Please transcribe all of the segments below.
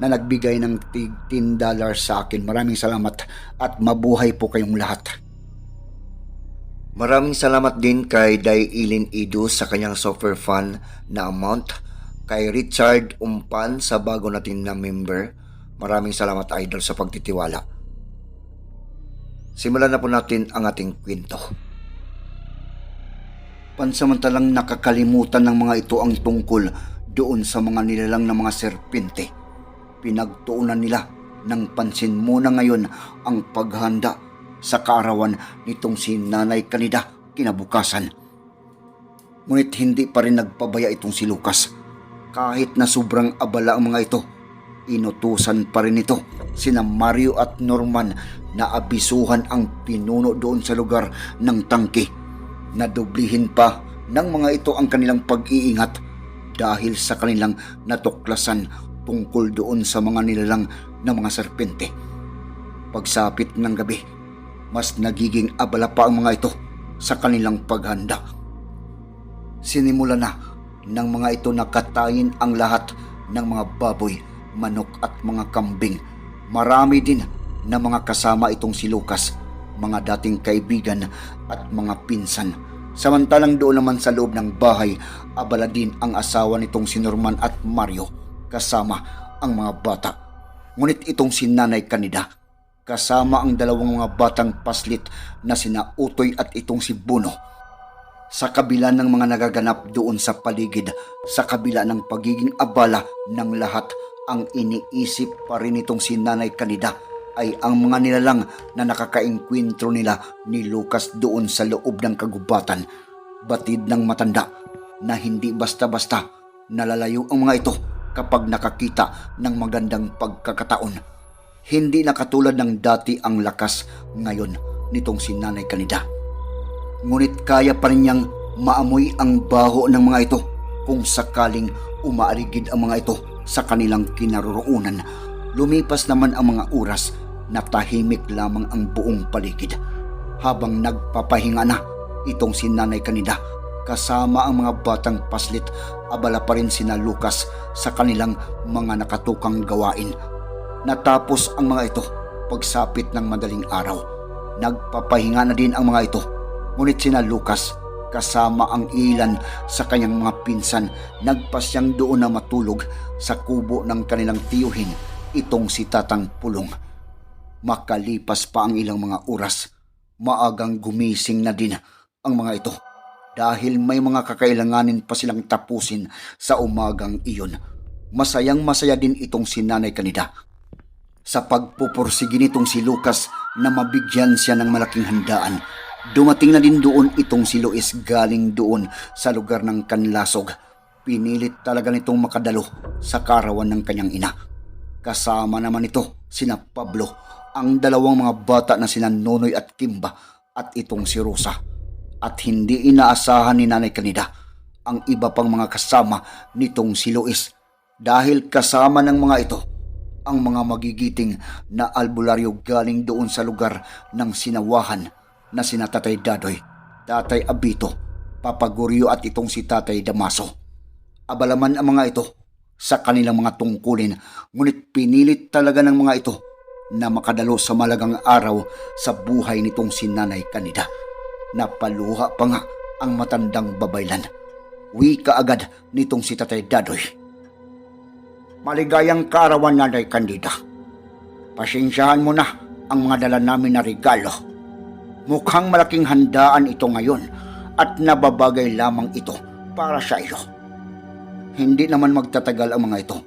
na nagbigay ng tig 10 dollars sa akin. Maraming salamat at mabuhay po kayong lahat. Maraming salamat din kay Dailin Idu sa kanyang software fund na amount, kay Richard Umpan sa bago natin na member. Maraming salamat idol sa pagtitiwala. Simulan na po natin ang ating kwento. Pansamantalang nakakalimutan ng mga ito ang tungkol doon sa mga nilalang na mga serpente. Pinagtuunan nila ng pansin muna ngayon ang paghanda sa kaarawan nitong si Nanay Kanida kinabukasan. Ngunit hindi pa rin nagpabaya itong si Lucas. Kahit na sobrang abala ang mga ito, inutusan pa rin ito sina Mario at Norman na abisuhan ang pinuno doon sa lugar ng tangke. Nadublihin pa ng mga ito ang kanilang pag-iingat dahil sa kanilang natuklasan tungkol doon sa mga nilalang na mga serpente. Pagsapit ng gabi, mas nagiging abala pa ang mga ito sa kanilang paghanda. Sinimula na ng mga ito na katayin ang lahat ng mga baboy, manok at mga kambing. Marami din na mga kasama itong si Lucas, mga dating kaibigan at mga pinsan. Samantalang doon naman sa loob ng bahay, abala din ang asawa nitong si Norman at Mario kasama ang mga bata. Ngunit itong si Nanay Kanida, kasama ang dalawang mga batang paslit na sina Utoy at itong si Buno. Sa kabila ng mga nagaganap doon sa paligid, sa kabila ng pagiging abala ng lahat, ang iniisip pa rin itong si Nanay Kanida ay ang mga nilalang na nakakaengkwentro nila ni Lucas doon sa loob ng kagubatan. Batid ng matanda na hindi basta-basta nalalayo ang mga ito kapag nakakita ng magandang pagkakataon. Hindi na katulad ng dati ang lakas ngayon nitong si Nanay Kanida. Ngunit kaya pa rin niyang maamoy ang baho ng mga ito kung sakaling umaaligid ang mga ito sa kanilang kinaroroonan. Lumipas naman ang mga oras na tahimik lamang ang buong paligid. Habang nagpapahinga na itong si Nanay Kanida kasama ang mga batang paslit abala pa rin sina Lucas sa kanilang mga nakatukang gawain. Natapos ang mga ito pagsapit ng madaling araw. Nagpapahinga na din ang mga ito. Ngunit sina Lucas kasama ang ilan sa kanyang mga pinsan nagpasyang doon na matulog sa kubo ng kanilang tiyuhin itong si Tatang Pulong. Makalipas pa ang ilang mga oras, maagang gumising na din ang mga ito dahil may mga kakailanganin pa silang tapusin sa umagang iyon. Masayang masaya din itong si Nanay Kanida sa pagpupursigi nitong si Lucas na mabigyan siya ng malaking handaan. Dumating na din doon itong si Luis galing doon sa lugar ng Kanlasog. Pinilit talaga nitong makadalo sa karawan ng kanyang ina. Kasama naman ito sina Pablo, ang dalawang mga bata na sina Nonoy at Kimba at itong si Rosa. At hindi inaasahan ni Nanay Kanida ang iba pang mga kasama nitong si Luis dahil kasama ng mga ito ang mga magigiting na albularyo galing doon sa lugar ng sinawahan na sina Tatay Dadoy, Tatay Abito, Papa Guryo at itong si Tatay Damaso. Abalaman ang mga ito sa kanilang mga tungkulin ngunit pinilit talaga ng mga ito na makadalo sa malagang araw sa buhay nitong si Nanay Kanida. Napaluha pa nga ang matandang babaylan. Wika agad nitong si Tatay Dadoy. Maligayang kaarawan Nanay Kandida. Pasensyahan mo na ang mga dala namin na regalo. Mukhang malaking handaan ito ngayon at nababagay lamang ito para sa iyo. Hindi naman magtatagal ang mga ito.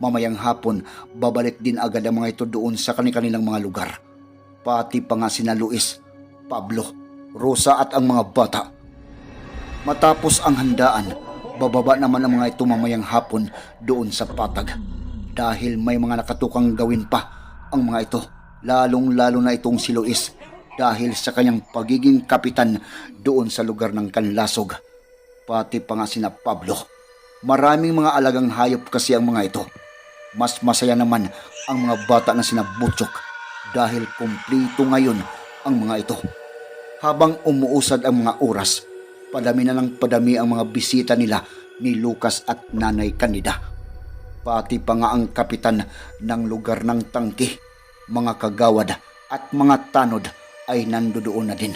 Mamayang hapon, babalik din agad ang mga ito doon sa kanilang mga lugar. Pati pa nga sina Luis, Pablo, Rosa at ang mga bata. Matapos ang handaan, bababa naman ang mga ito mamayang hapon doon sa patag. Dahil may mga nakatukang gawin pa ang mga ito, lalong-lalo na itong si Luis dahil sa kanyang pagiging kapitan doon sa lugar ng Kanlasog. Pati pa nga sina Pablo. Maraming mga alagang hayop kasi ang mga ito. Mas masaya naman ang mga bata na sina Butchok dahil kumplito ngayon ang mga ito. Habang umuusad ang mga oras, padami na ng padami ang mga bisita nila ni Lucas at Nanay Kanida. Pati pa nga ang kapitan ng lugar ng tangki, mga kagawad at mga tanod ay nandoon na din.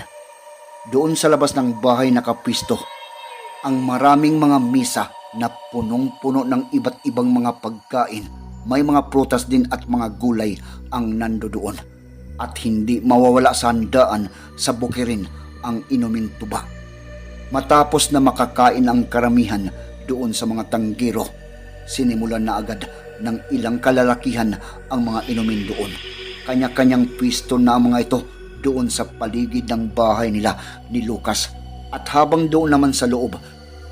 Doon sa labas ng bahay nakapisto ang maraming mga misa na punong-puno ng iba't ibang mga pagkain. May mga prutas din at mga gulay ang nandoon. At hindi mawawala sa handaan sa bukirin ang inumin tuba. Matapos na makakain ang karamihan doon sa mga tanggiro, sinimulan na agad ng ilang kalalakihan ang mga inumin doon. Kanya-kanyang pwisto na ang mga ito doon sa paligid ng bahay nila ni Lucas. At habang doon naman sa loob,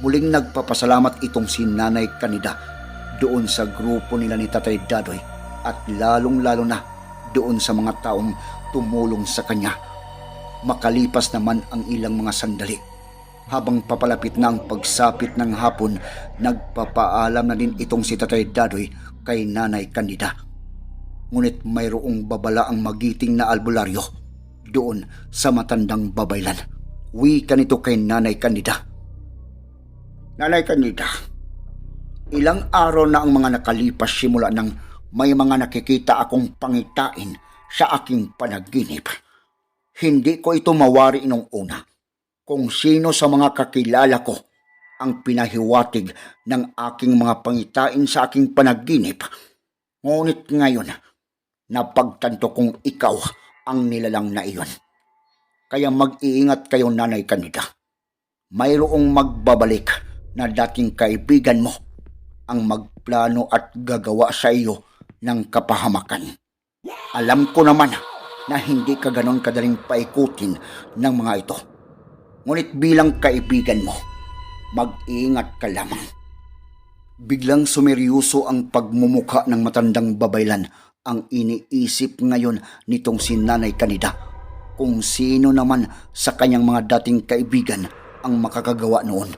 muling nagpapasalamat itong si Nanay Kanida doon sa grupo nila ni Tatay Dadoy at lalong-lalo na doon sa mga taong tumulong sa kanya. Makalipas naman ang ilang mga sandali. Habang papalapit na ang pagsapit ng hapon, nagpapaalam na din itong si Tatay Dadoy kay Nanay Kanida. Ngunit mayroong babala ang magiting na albularyo doon sa matandang babaylan. Wika nito kay Nanay Kanida. Nanay Kanida, ilang araw na ang mga nakalipas simula ng may mga nakikita akong pangitain sa aking panaginip. Hindi ko ito mawari nung una kung sino sa mga kakilala ko ang pinahiwatig ng aking mga pangitain sa aking panaginip. Ngunit ngayon, napagtanto kong ikaw ang nilalang na iyon. Kaya mag-iingat kayo nanay kanida. Mayroong magbabalik na dating kaibigan mo ang magplano at gagawa sa iyo ng kapahamakan. Alam ko naman na hindi ka ganon kadaling paikutin ng mga ito. Ngunit bilang kaibigan mo, mag-iingat ka lamang. Biglang sumeryoso ang pagmumuka ng matandang babaylan ang iniisip ngayon nitong si Nanay Kanida kung sino naman sa kanyang mga dating kaibigan ang makakagawa noon.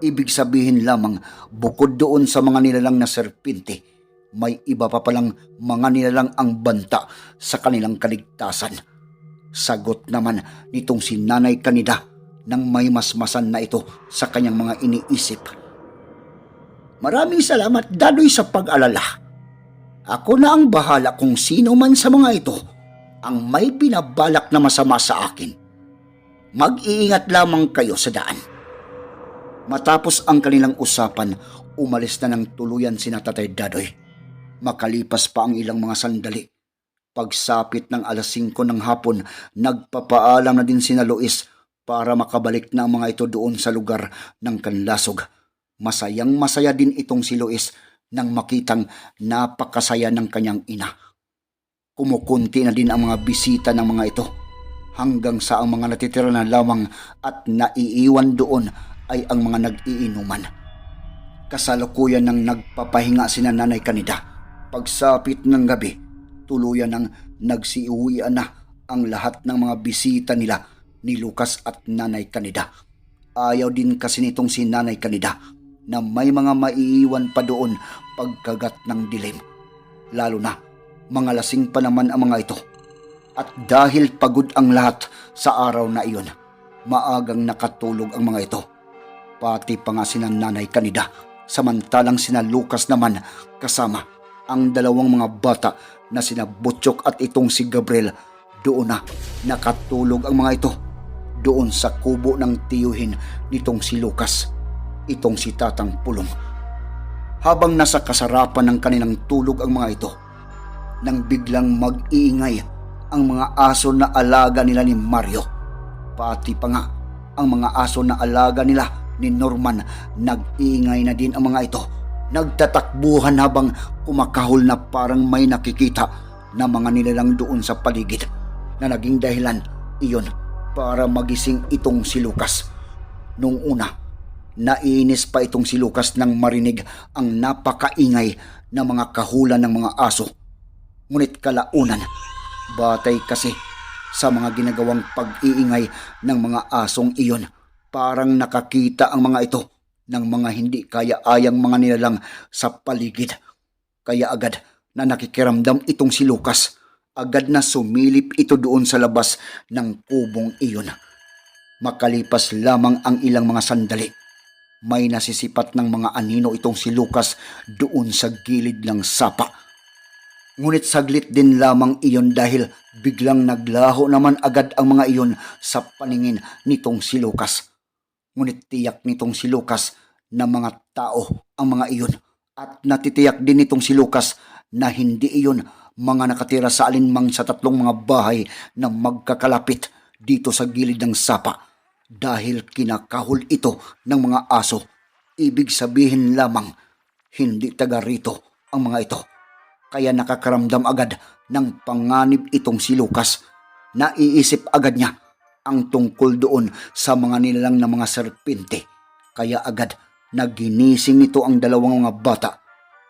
Ibig sabihin lamang bukod doon sa mga nilalang na serpinte, may iba pa palang mga nilalang ang banta sa kanilang kaligtasan. Sagot naman nitong si Nanay Kanida nang may masmasan na ito sa kanyang mga iniisip. Maraming salamat Dadoy sa pag-alala. Ako na ang bahala kung sino man sa mga ito ang may binabalak na masama sa akin. Mag-iingat lamang kayo sa daan. Matapos ang kanilang usapan, umalis na ng tuluyan si Tatay Dadoy. Makalipas pa ang ilang mga sandali. Pagsapit ng alas 5 ng hapon, nagpapaalam na din sina Luis para makabalik na ang mga ito doon sa lugar ng Kanlasog. Masayang masaya din itong si Luis nang makitang napakasaya ng kanyang ina. Kumukunti na din ang mga bisita ng mga ito hanggang sa ang mga natitira na lamang at naiiwan doon ay ang mga nag-iinuman. Kasalukuyan ng nagpapahinga sina Nanay Kanida. Pagsapit ng gabi, tuluyan ng nagsiuwian na ang lahat ng mga bisita nila ni Lucas at Nanay Kanida. Ayaw din kasi nitong si Nanay Kanida na may mga maiiwan pa doon pagkagat ng dilim. Lalo na, mga lasing pa naman ang mga ito. At dahil pagod ang lahat sa araw na iyon, maagang nakatulog ang mga ito. Pati pa nga sina Nanay Kanida, samantalang sina Lucas naman kasama ang dalawang mga bata na sina Butchok at itong si Gabriel. Doon na nakatulog ang mga ito doon sa kubo ng tiyuhin nitong si Lucas, itong si Tatang Pulong. Habang nasa kasarapan ng kanilang tulog ang mga ito, nang biglang mag-iingay ang mga aso na alaga nila ni Mario. Pati pa nga ang mga aso na alaga nila ni Norman nag-iingay na din ang mga ito. Nagtatakbuhan habang kumakahol na parang may nakikita na mga nilalang doon sa paligid na naging dahilan iyon para magising itong si Lucas. Nung una, nainis pa itong si Lucas nang marinig ang napakaingay na mga kahulan ng mga aso. Ngunit kalaunan, batay kasi sa mga ginagawang pag-iingay ng mga asong iyon, parang nakakita ang mga ito ng mga hindi kaya-ayang mga nilalang sa paligid. Kaya agad na nakikiramdam itong si Lucas, agad na sumilip ito doon sa labas ng kubong iyon. Makalipas lamang ang ilang mga sandali, may nasisipat ng mga anino itong si Lucas doon sa gilid ng sapa. Ngunit saglit din lamang iyon dahil biglang naglaho naman agad ang mga iyon sa paningin nitong si Lucas. Ngunit tiyak nitong si Lucas na mga tao ang mga iyon at natitiyak din nitong si Lucas na hindi iyon mga nakatira sa alinmang sa tatlong mga bahay na magkakalapit dito sa gilid ng sapa dahil kinakahol ito ng mga aso. Ibig sabihin lamang, hindi taga rito ang mga ito. Kaya nakakaramdam agad ng panganib itong si Lucas. Naiisip agad niya ang tungkol doon sa mga nilalang na mga serpente. Kaya agad naginising ito ang dalawang mga bata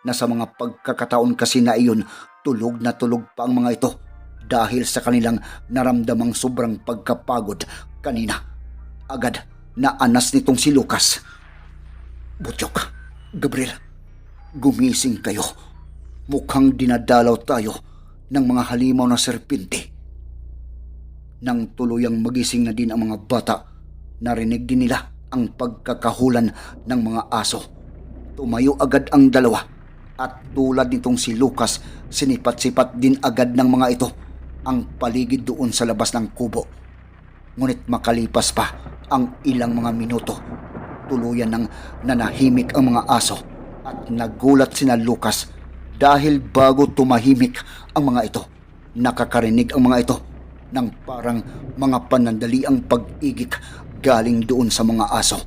na sa mga pagkakataon kasi na iyon tulog na tulog pa ang mga ito dahil sa kanilang naramdamang sobrang pagkapagod kanina. Agad na anas nitong si Lucas. Butyok, Gabriel, gumising kayo. Mukhang dinadalaw tayo ng mga halimaw na serpente. Nang tuluyang magising na din ang mga bata, narinig din nila ang pagkakahulan ng mga aso. Tumayo agad ang dalawa. At tulad nitong si Lucas, sinipat-sipat din agad ng mga ito. Ang paligid doon sa labas ng kubo. Ngunit makalipas pa ang ilang mga minuto, tuluyan ng nanahimik ang mga aso. At nagulat sina Lucas dahil bago tumahimik ang mga ito, nakakarinig ang mga ito ng parang mga panandaliang pag-igik galing doon sa mga aso.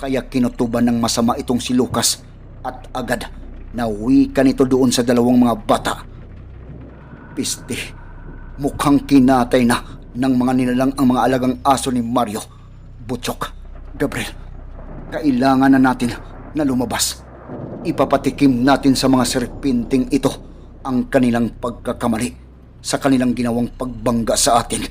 Kaya kinutuban ng masama itong si Lucas at agad nawi ka nito doon sa dalawang mga bata. Piste, mukhang kinatay na ng mga nilalang ang mga alagang aso ni Mario. Butchok, Gabriel, kailangan na natin na lumabas. Ipapatikim natin sa mga serpinting ito ang kanilang pagkakamali sa kanilang ginawang pagbangga sa atin.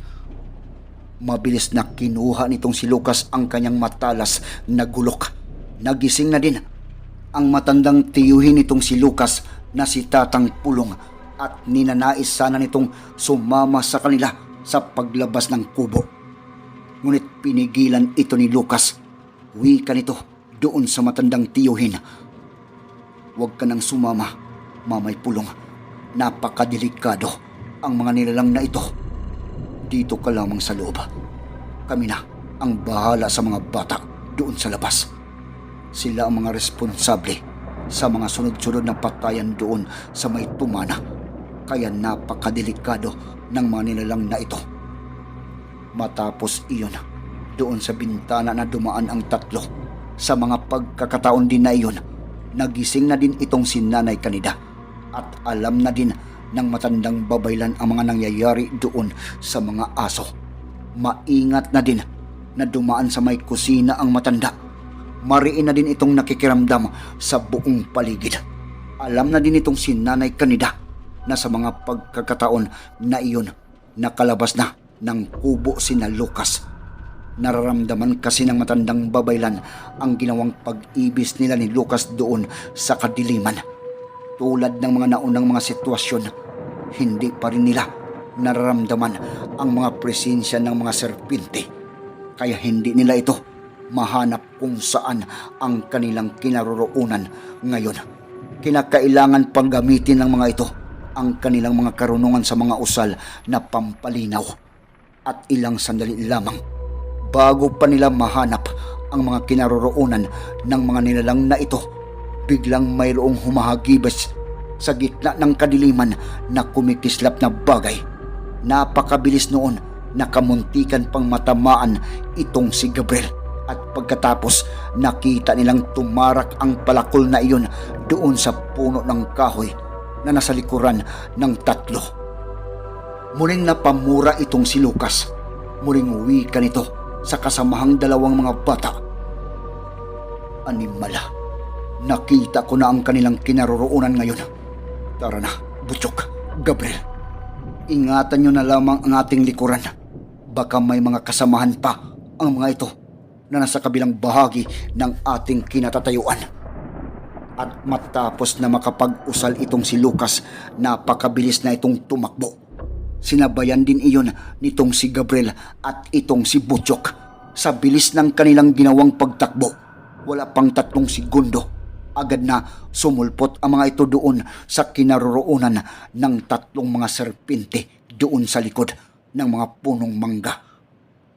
Mabilis na kinuha nitong si Lucas ang kanyang matalas na gulok. Nagising na din ang matandang tiyuhin nitong si Lucas na si Tatang Pulong at ninanais sana nitong sumama sa kanila sa paglabas ng kubo. Ngunit pinigilan ito ni Lucas. Wika nito doon sa matandang tiyuhin. Huwag ka nang sumama, mamay pulong. Napakadelikado ang mga nilalang na ito. Dito ka lamang sa loob. Kami na ang bahala sa mga bata doon sa labas. Sila ang mga responsable sa mga sunod-sunod na patayan doon sa may tumana. Kaya napakadelikado ng mga nilalang na ito. Matapos iyon, doon sa bintana na dumaan ang tatlo, sa mga pagkakataon din na iyon, nagising na din itong si Nanay Kanida at alam na din ng matandang babaylan ang mga nangyayari doon sa mga aso. Maingat na din na dumaan sa may kusina ang matanda. Mariin na din itong nakikiramdam sa buong paligid. Alam na din itong si Nanay Kanida na sa mga pagkakataon na iyon nakalabas na ng kubo si na Lucas. Nararamdaman kasi ng matandang babaylan ang ginawang pag-ibis nila ni Lucas doon sa kadiliman. Tulad ng mga naunang mga sitwasyon, hindi pa rin nila nararamdaman ang mga presensya ng mga serpinte. Kaya hindi nila ito mahanap kung saan ang kanilang kinaroroonan ngayon. Kinakailangan pang gamitin ng mga ito ang kanilang mga karunungan sa mga usal na pampalinaw. At ilang sandali lamang bago pa nila mahanap ang mga kinaroroonan ng mga nilalang na ito, biglang mayroong humahagibas sa gitna ng kadiliman na kumikislap na bagay. Napakabilis noon nakamuntikan pang matamaan itong si Gabriel. At pagkatapos nakita nilang tumarak ang palakol na iyon doon sa puno ng kahoy na nasa likuran ng tatlo. Muling napamura itong si Lucas. Muling uwi ka nito sa kasamahang dalawang mga bata. Animala, nakita ko na ang kanilang kinaroroonan ngayon. Tara na, Butchok, Gabriel. Ingatan nyo na lamang ang ating likuran. Baka may mga kasamahan pa ang mga ito na nasa kabilang bahagi ng ating kinatatayuan. At matapos na makapag-usal itong si Lucas, napakabilis na itong tumakbo. Sinabayan din iyon nitong si Gabriel at itong si Butchok. Sa bilis ng kanilang ginawang pagtakbo, wala pang tatlong segundo. Agad na sumulpot ang mga ito doon sa kinaroroonan ng tatlong mga serpente doon sa likod ng mga punong mangga.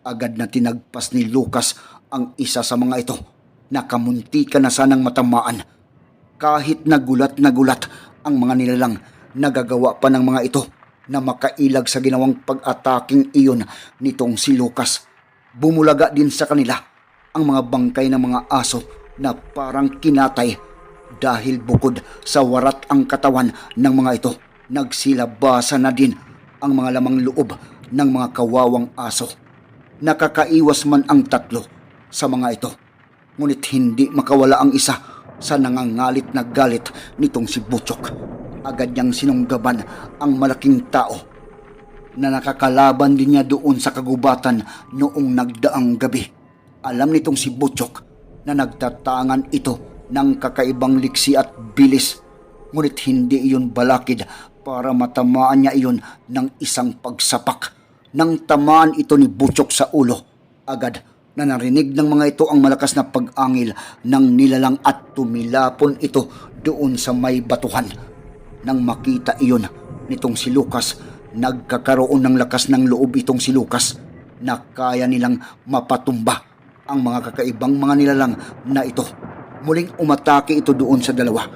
Agad na tinagpas ni Lucas ang isa sa mga ito. Nakamunti ka na sanang matamaan. Kahit nagulat na gulat ang mga nilalang, nagagawa pa ng mga ito na makailag sa ginawang pag-ataking iyon nitong si Lucas. Bumulaga din sa kanila ang mga bangkay ng mga aso na parang kinatay dahil bukod sa warat ang katawan ng mga ito, nagsilabasa na din ang mga lamang loob ng mga kawawang aso. Nakakaiwas man ang tatlo sa mga ito, ngunit hindi makawala ang isa sa nangangalit na galit nitong si Butchok. Agad niyang sinunggaban ang malaking tao na nakakalaban din niya doon sa kagubatan noong nagdaang gabi. Alam nitong si Butchok na nagtatangan ito ng kakaibang liksi at bilis. Ngunit hindi iyon balakid para matamaan niya iyon ng isang pagsapak. Nang tamaan ito ni Butchok sa ulo, agad na narinig ng mga ito ang malakas na pag-angil ng nilalang at tumilapon ito doon sa may batuhan. Nang makita iyon nitong si Lucas, nagkakaroon ng lakas ng loob itong si Lucas na kaya nilang mapatumba ang mga kakaibang mga nilalang na ito. Muling umatake ito doon sa dalawa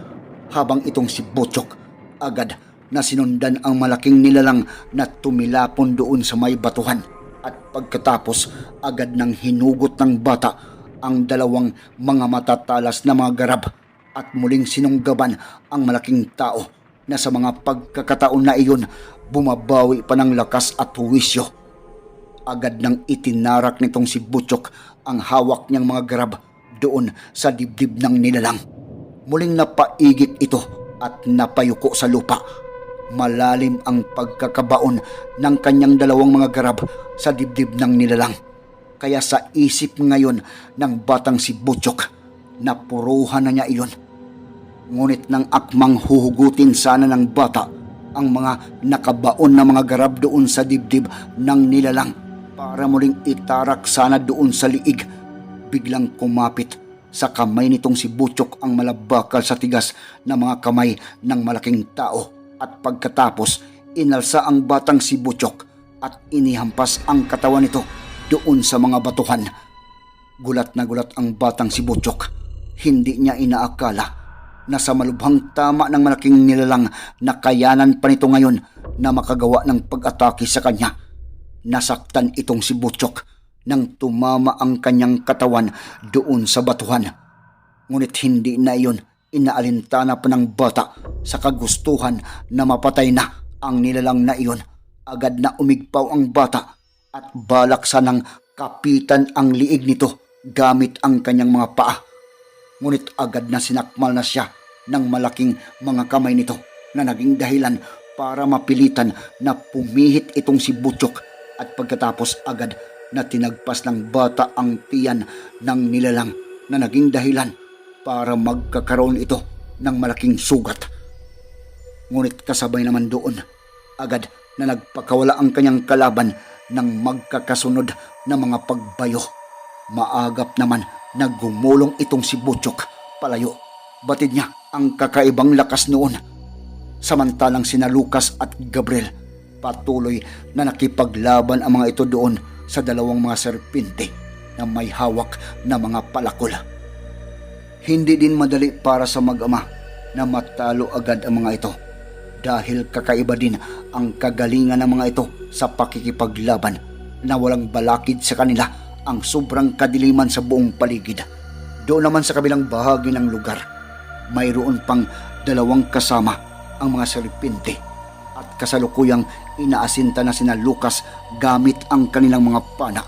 habang itong si Butchok agad na sinundan ang malaking nilalang na tumilapon doon sa may batuhan at pagkatapos agad nang hinugot ng bata ang dalawang mga matatalas na mga garab at muling sinunggaban ang malaking tao na sa mga pagkakataon na iyon bumabawi pa ng lakas at huwisyo. Agad nang itinarak nitong si Butchok ang hawak niyang mga garab doon sa dibdib ng nilalang. Muling napaigit ito at napayuko sa lupa. Malalim ang pagkakabaon ng kanyang dalawang mga garab sa dibdib ng nilalang. Kaya sa isip ngayon ng batang si Butchok, napuruhan na niya iyon. Ngunit nang akmang huhugutin sana ng bata ang mga nakabaon na mga garab doon sa dibdib ng nilalang para muling itarak sana doon sa liig, biglang kumapit sa kamay nitong si Butchok ang malabakal sa tigas na mga kamay ng malaking tao at pagkatapos inalsa ang batang si Butchok at inihampas ang katawan nito doon sa mga batuhan. Gulat na gulat ang batang si Butchok. Hindi niya inaakala na sa malubhang tama ng malaking nilalang na kayanan pa nito ngayon na makagawa ng pag-atake sa kanya. Nasaktan itong si Butchok nang tumama ang kanyang katawan doon sa batuhan. Ngunit hindi na iyon inaalintana pa ng bata sa kagustuhan na mapatay na ang nilalang na iyon. Agad na umigpaw ang bata at balak sanang kapitan ang liig nito gamit ang kanyang mga paa. Ngunit agad na sinakmal na siya ng malaking mga kamay nito na naging dahilan para mapilitan na pumihit itong si Butchok at pagkatapos agad na tinagpas ng bata ang tiyan ng nilalang na naging dahilan para magkakaroon ito ng malaking sugat. Ngunit kasabay naman doon, agad na nagpakawala ang kanyang kalaban ng magkakasunod na mga pagbayo. Maagap naman na gumulong itong si Butchok palayo. Batid niya ang kakaibang lakas noon. Samantalang sina Lucas at Gabriel patuloy na nakipaglaban ang mga ito doon sa dalawang mga serpinte na may hawak na mga palakol. Hindi din madali para sa mag-ama na matalo agad ang mga ito dahil kakaiba din ang kagalingan ng mga ito sa pakikipaglaban na walang balakid sa kanila ang sobrang kadiliman sa buong paligid. Doon naman sa kabilang bahagi ng lugar, mayroon pang dalawang kasama ang mga serpente at kasalukuyang inaasinta na sina Lucas gamit ang kanilang mga pana.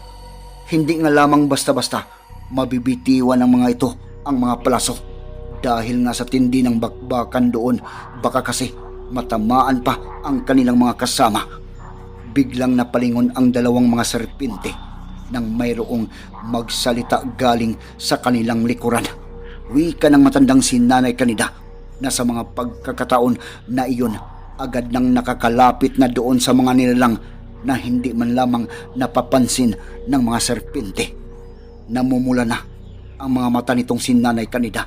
Hindi nga lamang basta-basta mabibitiwan ng mga ito ang mga palaso dahil nga sa tindi ng bakbakan doon baka kasi matamaan pa ang kanilang mga kasama. Biglang napalingon ang dalawang mga serpente nang mayroong magsalita galing sa kanilang likuran. Wika ng matandang si Nanay Kanida na sa mga pagkakataon na iyon agad nang nakakalapit na doon sa mga nilalang na hindi man lamang napapansin ng mga serpente. Namumula na ang mga mata nitong si Nanay Kanida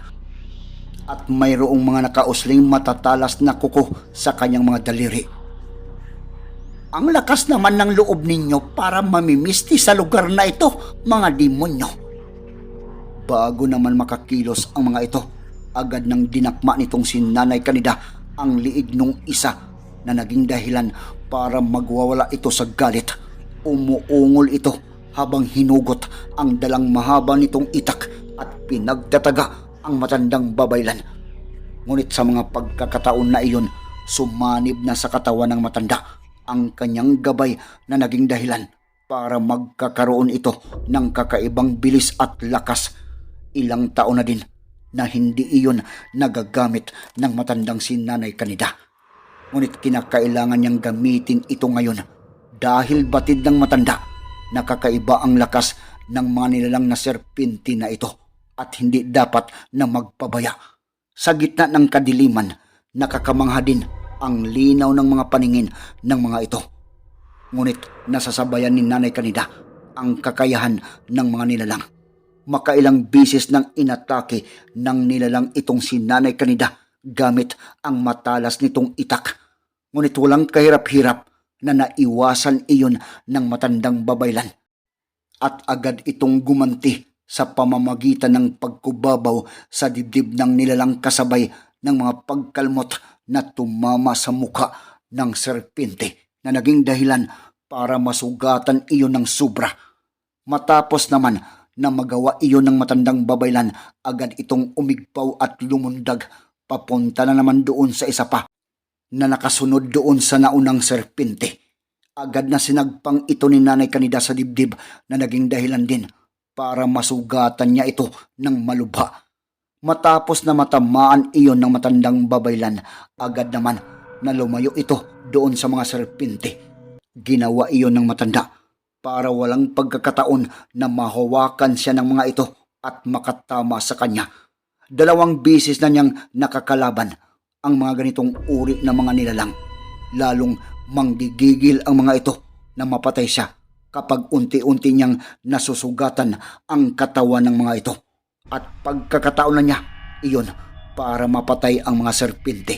at mayroong mga nakausling matatalas na kuko sa kanyang mga daliri. Ang lakas naman ng loob ninyo para mamimisti sa lugar na ito, mga demonyo. Bago naman makakilos ang mga ito, agad nang dinakma nitong si Nanay Kanida ang liig nung isa na naging dahilan para magwawala ito sa galit. Umuungol ito habang hinugot ang dalang mahaba nitong itak at pinagtataga ang matandang babaylan. Ngunit sa mga pagkakataon na iyon, sumanib na sa katawan ng matanda ang kanyang gabay na naging dahilan para magkakaroon ito ng kakaibang bilis at lakas. Ilang taon na din na hindi iyon nagagamit ng matandang si Nanay Kanida. Ngunit kinakailangan niyang gamitin ito ngayon dahil batid ng matanda nakakaiba ang lakas ng mga nilalang na serpinti na ito at hindi dapat na magpabaya. Sa gitna ng kadiliman, nakakamangha din ang linaw ng mga paningin ng mga ito. Ngunit nasasabayan ni Nanay Kanida ang kakayahan ng mga nilalang. Makailang bisis nang inatake ng nilalang itong si Nanay Kanida gamit ang matalas nitong itak. Ngunit walang kahirap-hirap na naiwasan iyon ng matandang babaylan. At agad itong gumanti sa pamamagitan ng pagkubabaw sa dibdib ng nilalang kasabay ng mga pagkalmot na tumama sa muka ng serpente na naging dahilan para masugatan iyon ng sobra. Matapos naman na magawa iyon ng matandang babaylan, agad itong umigpaw at lumundag papunta na naman doon sa isa pa na nakasunod doon sa naunang serpente. Agad na sinagpang ito ni Nanay Kanida sa dibdib na naging dahilan din para masugatan niya ito ng malubha. Matapos na matamaan iyon ng matandang babaylan, agad naman na lumayo ito doon sa mga serpente. Ginawa iyon ng matanda para walang pagkakataon na mahawakan siya ng mga ito at makatama sa kanya. Dalawang bisis na niyang nakakalaban ang mga ganitong uri ng mga nilalang. Lalong manggigigil ang mga ito na mapatay siya kapag unti-unti niyang nasusugatan ang katawan ng mga ito. At pagkakataon na niya, iyon para mapatay ang mga serpente.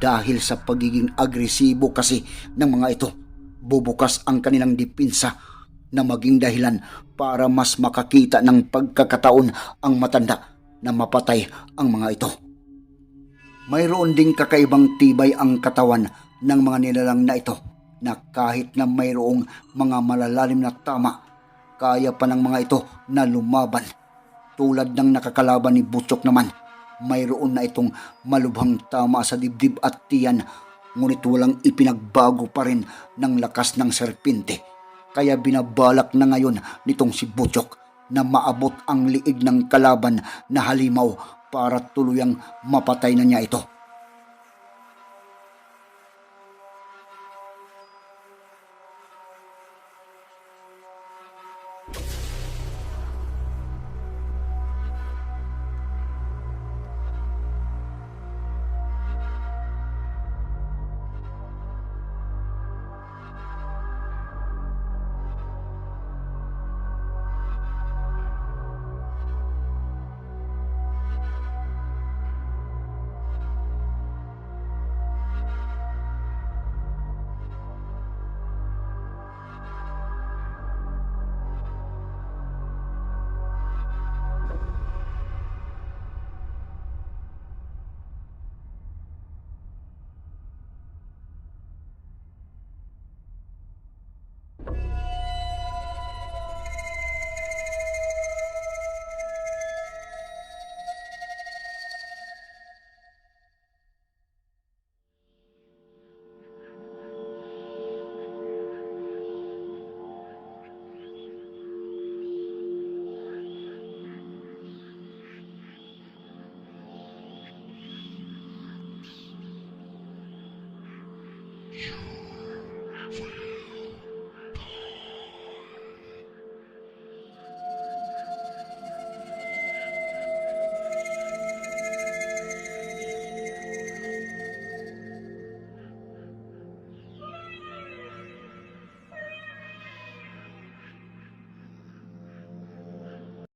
Dahil sa pagiging agresibo kasi ng mga ito, bubukas ang kanilang dipinsa na maging dahilan para mas makakita ng pagkakataon ang matanda na mapatay ang mga ito. Mayroon ding kakaibang tibay ang katawan ng mga nilalang na ito na kahit na mayroong mga malalalim na tama, kaya pa ng mga ito na lumaban. Tulad ng nakakalaban ni Butchok naman, mayroon na itong malubhang tama sa dibdib at tiyan, ngunit walang ipinagbago pa rin ng lakas ng serpente. Kaya binabalak na ngayon nitong si Butchok na maabot ang liig ng kalaban na halimaw para tuluyang mapatay na niya ito.